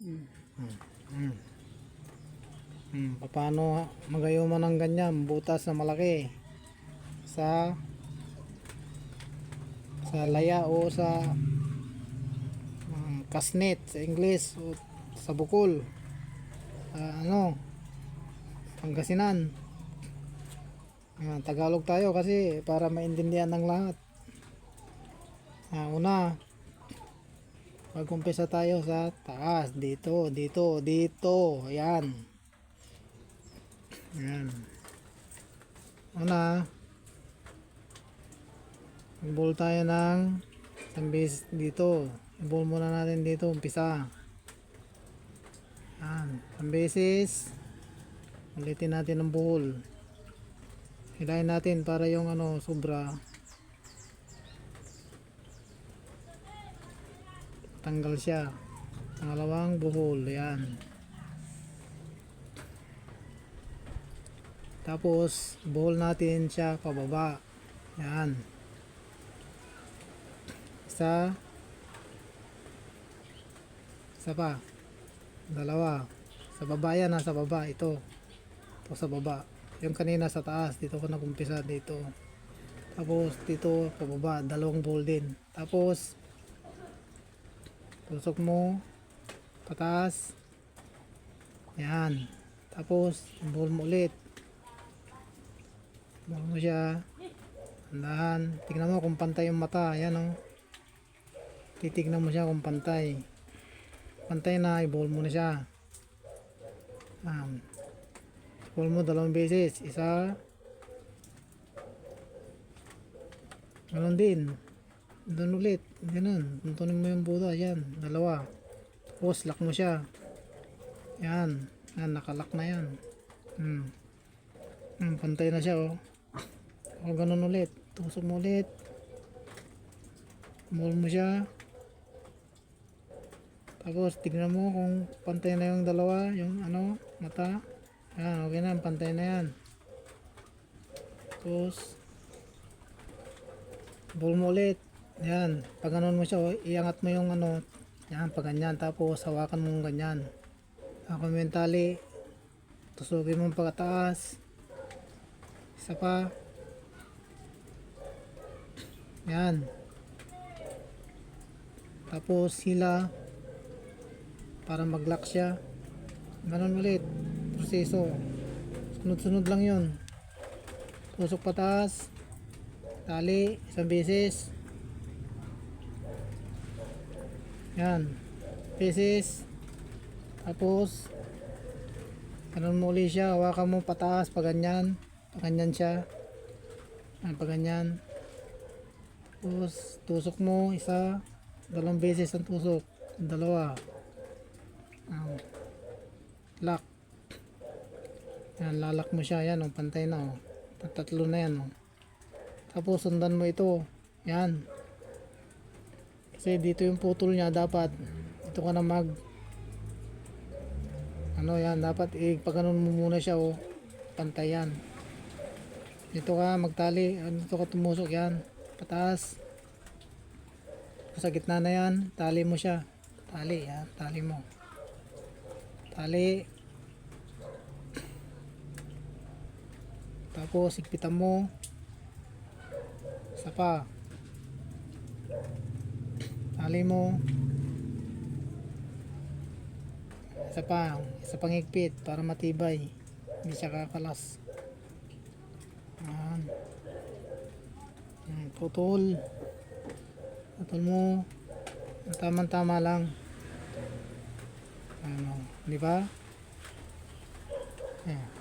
Mm. Mm. Mm, paano magayuman ng ganyan, butas na malaki. Sa sa laya o sa um, kasnet sa English o sa bukol. Ah, ano? Pangasinan. Ayan, Tagalog tayo kasi para maintindihan ng lahat. Ah, una Mag-umpisa tayo sa taas. Dito, dito, dito. Ayan. Ayan. Una. Mag-ball tayo ng beses dito. I-ball muna natin dito. Umpisa. Ayan. Beses. Ulitin natin ang buhol. Hilahin natin para yung ano, sobra. Tanggal siya. Pangalawang buhol yan tapos buhol natin siya pababa. Yan isa. Isa pa. Dalawa. Sa baba yan nasa baba ito. Ito sa baba. Yung kanina sa taas dito ko nagumpisa dito. Tapos dito pababa. Dalawang buhol din. Tapos tusok mo. Pataas. Yan. Tapos buhol mo ulit. Buhol mo siya. Andahan. Tignan mo kung pantay yung mata. Yan o titignan mo siya kung pantay. Pantay na ibuhol mo na siya. Um, ibuhol mo dalawang beses. Isa. Ganon din doon ulit. Ganun. Tuntunin mo yung buta. Yan. Dalawa. Tapos, lock mo siya. Yan. Yan. Nakalock na yan. Hmm. Hmm. Pantay na siya, oh. O, ganun ulit. Tusok mo ulit. Mall mo siya. Tapos, tignan mo kung pantay na yung dalawa. Yung, ano, mata. Yan. Okay na. Pantay na yan. Tapos, ball mo ulit. Yan, pag ganun mo siya, oh, iangat mo yung ano, yan, pag ganyan, tapos hawakan mo ganyan. Yung tali, tusugin mo pagkataas, isa pa, yan, tapos sila, para mag-lock siya, ganun ulit, proseso, sunod-sunod lang yun, tusok pataas, tali, isang beses, Yan. Pieces. Tapos, ganun mo ulit siya. Hawakan mo pataas, pa ganyan. Pa ganyan siya. Yan, pa ganyan. Tapos, tusok mo, isa. Dalawang beses ang tusok. Dalawa. Yan. Lock. Yan, lalak mo siya. Yan, oh, pantay na. Oh. Tatlo na yan. Oh. Tapos, sundan mo ito. Yan. Kasi dito yung putol niya dapat ito ka na mag ano yan dapat ipaganon mo muna siya oh pantay yan dito ka magtali ano, dito ka tumusok yan pataas. Sa gitna na yan tali mo siya. Tali yan tali mo. Tali. Tapos ikpitan mo. Isa pa tali mo. Isa pa isa pang higpit para matibay. Hindi siya kakalas. Yan yan putol. Mo. Tamang tama lang ano di ba? Yan